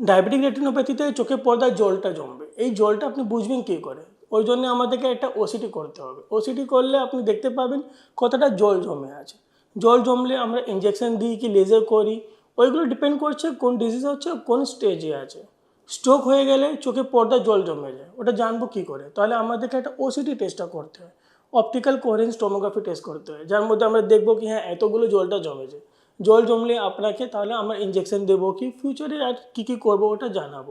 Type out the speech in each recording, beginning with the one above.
Diabetic রেটিনোপ্যাথিতে চোখের পর্দায় জলটা জমবে। এই জলটা আপনি বুঝবেন কী করে? ওই জন্য আমাদেরকে একটা ওসিটি করতে হবে। ওসিটি করলে আপনি দেখতে পাবেন কতটা জল জমে আছে। জল জমলে আমরা ইঞ্জেকশন দিই কি লেজার করি। ওইগুলো ডিপেন্ড করছে কোন ডিজিজ হচ্ছে, কোন স্টেজে আছে। স্ট্রোক হয়ে গেলে চোখে পর্দায় জল জমে যায়। ওটা জানব কী করে? তাহলে আমাদেরকে একটা ওসিটি টেস্টটা করতে হয়। অপটিক্যাল কোহেরেন্স টোমোগ্রাফি টেস্ট করতে হয়। যার মধ্যে আমরা দেখব কি হ্যাঁ এতগুলো জলটা জমেছে। জল জমলে আপনাকে তাহলে আমরা ইঞ্জেকশন দেবো কি? ফিউচারে আর কী কী করব ওটা জানাব।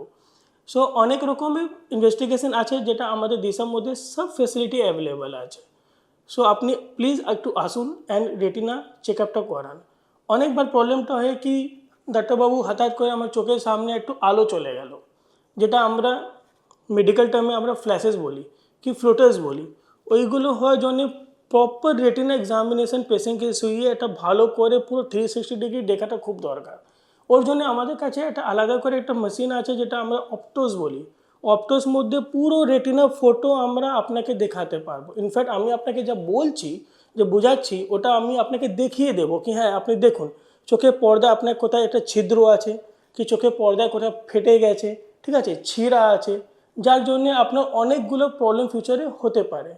সো অনেক রকমের ইনভেস্টিগেশন আছে যেটা আমাদের দেশের মধ্যে সব ফেসিলিটি অ্যাভেলেবেল আছে। সো আপনি প্লিজ একটু আসুন অ্যান্ড রেটিনা চেক আপটা করান। অনেকবার প্রবলেমটা হয় কি, ডাক্তারবাবু হঠাৎ করে আমার চোখের সামনে একটু আলো চলে গেল, যেটা আমরা মেডিকেল টার্মে আমরা ফ্ল্যাশেস বলি, কি ফ্লোটার্স বলি। ওইগুলো হওয়ার জন্য প্রপার রেটিনা এক্সামিনেশন পেশেন্টকে শুয়ে এটা ভালো করে পুরো থ্রি সিক্সটি ডিগ্রি দেখাটা খুব দরকার। ওর জন্য আমাদের কাছে একটা আলাদা করে একটা মেশিন আছে যেটা আমরা অপটোস বলি। অপটোস মধ্যে পুরো রেটিনা ফটো আমরা আপনাকে দেখাতে পারব। ইনফ্যাক্ট আমি আপনাকে যা বলছি, যে বোঝাচ্ছি, ওটা আমি আপনাকে দেখিয়ে দেবো কি হ্যাঁ আপনি দেখুন চোখের পর্দা আপনার কোথায় একটা ছিদ্র আছে, কি চোখের পর্দায় কোথায় ফেটে গেছে, ঠিক আছে, ছিঁড়া আছে, যার জন্য আপনার অনেকগুলো প্রবলেম ফিউচারে হতে পারে।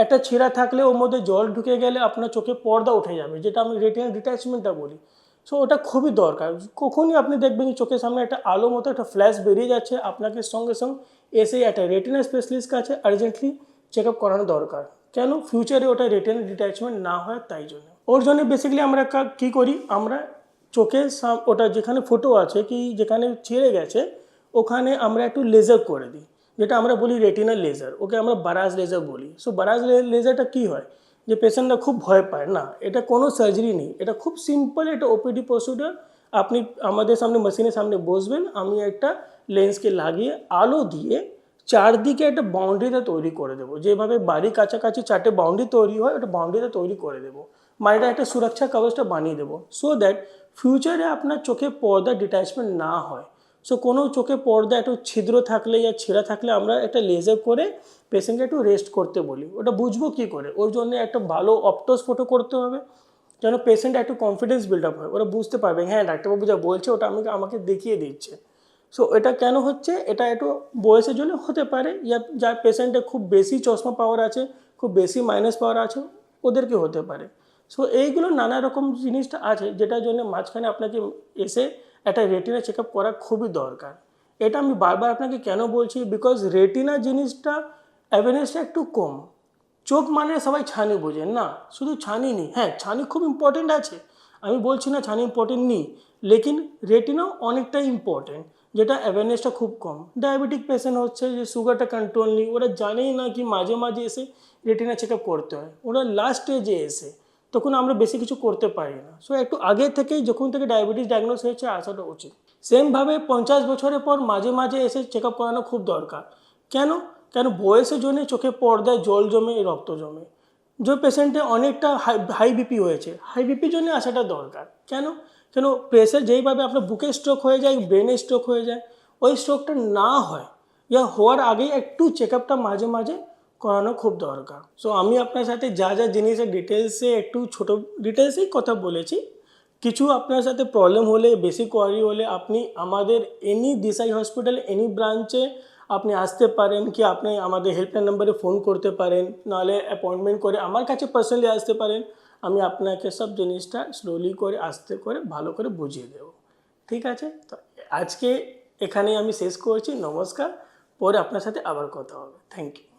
একটা ছিঁড়া থাকলে ওর মধ্যে জল ঢুকে গেলে আপনার চোখে পর্দা উঠে যাবে, যেটা আমি রেটিনা ডিট্যাচমেন্টটা বলি। সো ওটা খুবই দরকার। কখনই আপনি দেখবেন চোখের সামনে একটা আলো মতো একটা ফ্ল্যাশ বেরিয়ে যাচ্ছে, আপনাকে সঙ্গে সঙ্গে এসে একটা রেটিনা স্পেশালিস্ট কাছে আর্জেন্টলি চেক আপ করানো দরকার। কেন? ফিউচারে ওটা রেটিনা ডিট্যাচমেন্ট না হয় তাই জন্য। ওর জন্য বেসিক্যালি আমরা কা- করি? আমরা চোখের ওটা যেখানে ফটো আছে কি, যেখানে ছিঁড়ে গেছে, ওখানে আমরা একটু লেজার করে দিই। যেটা আমরা বলি রেটিনা লেজার ওকে আমরা বারাজ লেজার বলি। সো বারাজ লেজারটা কী হয়? যে পেশেন্টরা খুব ভয় পায়, না, এটা কোনো সার্জারি নেই, এটা খুব সিম্পল একটা ওপিডি প্রসিডিওর আপনি আমাদের সামনে মেশিনের সামনে বসবেন, আমি একটা লেন্সকে লাগিয়ে আলো দিয়ে চারদিকে একটা বাউন্ডারিটা তৈরি করে দেবো। যেভাবে বাড়ির কাছাকাছি চারটে বাউন্ডারি তৈরি হয়, ওটা বাউন্ডারিটা তৈরি করে দেবো। মানে এটা একটা সুরক্ষা কবচটা বানিয়ে দেবো। সো দ্যাট ফিউচারে আপনার চোখে পর্দা ডিট্যাচমেন্ট না হয়। সো কোনো চোখে পর্দা, একটু ছিদ্র থাকলে বা ছেঁড়া থাকলে আমরা একটা লেজার করে পেশেন্টকে একটু রেস্ট করতে বলি। ওটা বুঝব কী করে? ওর জন্য একটা ভালো অপটোস ফটো করতে হবে, যেন পেশেন্ট একটু কনফিডেন্স বিল্ড আপ হয়। ওরা বুঝতে পারবে হ্যাঁ ডাক্তারবাবু যা বলছে ওটা আমাকে আমাকে দেখিয়ে দিচ্ছে। সো এটা কেন হচ্ছে? এটা একটু বয়সের জন্য হতে পারে, ইয়া যার পেশেন্টের খুব বেশি চশমা পাওয়ার আছে, খুব বেশি মাইনাস পাওয়ার আছে, ওদেরকে হতে পারে। সো এইগুলো নানা রকম জিনিসটা আছে, যেটার জন্য মাঝখানে আপনাকে এসে একটা রেটিনা চেক করা খুবই দরকার। এটা আমি বারবার আপনাকে কেন বলছি? বিকজ রেটিনা জিনিসটা অ্যাওয়ারনেসটা একটু কম। চোখ মানে সবাই ছানি বোঝেন, না? শুধু ছানি নেই। হ্যাঁ ছানি খুব ইম্পর্টেন্ট আছে। আমি বলছি না ছানি ইম্পর্টেন্ট নেই, লেকিন রেটিনাও অনেকটাই ইম্পর্টেন্ট যেটা অ্যাওয়ারনেসটা খুব কম। ডায়াবেটিক পেশেন্ট হচ্ছে যে সুগারটা কন্ট্রোল নেই, ওরা জানেই না কি মাঝে মাঝে এসে রেটিনা চেক করতে হয়। ওরা লাস্ট স্টেজে এসে তখন আমরা বেশি কিছু করতে পারি না। সো একটু আগে থেকেই যখন থেকে ডায়াবেটিস ডায়াগনোস হয়েছে, আসাটা উচিত। সেমভাবে পঞ্চাশ বছরের পর মাঝে মাঝে এসে চেক আপ করানো খুব দরকার। কেন? কেন বয়সের জন্য চোখে পর্দায় জল জমে, রক্ত জমে। যে পেশেন্টে অনেকটা হাই হাই বিপি হয়েছে হাই বিপির জন্য আসাটা দরকার। কেন? কেন প্রেশার যেইভাবে আপনার বুকে স্ট্রোক হয়ে যায় ব্রেনে স্ট্রোক হয়ে যায়, ওই স্ট্রোকটা না হয়, ইয়া হওয়ার আগেই একটু চেক আপটা মাঝে মাঝে করানো খুব দরকার। সো আমি আপনার সাথে যা যা জিনিসের ডিটেলসে একটু ছোটো ডিটেলসেই কথা বলেছি। কিছু আপনার সাথে প্রবলেম হলে, বেশি কোয়ারি হলে আপনি আমাদের এনি দিশাই হসপিটাল এনি ব্রাঞ্চে আপনি আসতে পারেন কি আপনি আমাদের হেল্পলাইন নাম্বারে ফোন করতে পারেন। নাহলে অ্যাপয়েন্টমেন্ট করে আমার কাছে পার্সোনালি আসতে পারেন। আমি আপনাকে সব জিনিসটা স্লোলি করে, আস্তে করে, ভালো করে বুঝিয়ে দেবো। ঠিক আছে? তো আজকে এখানেই আমি শেষ করছি। নমস্কার। পরে আপনার সাথে আবার কথা হবে। Thank you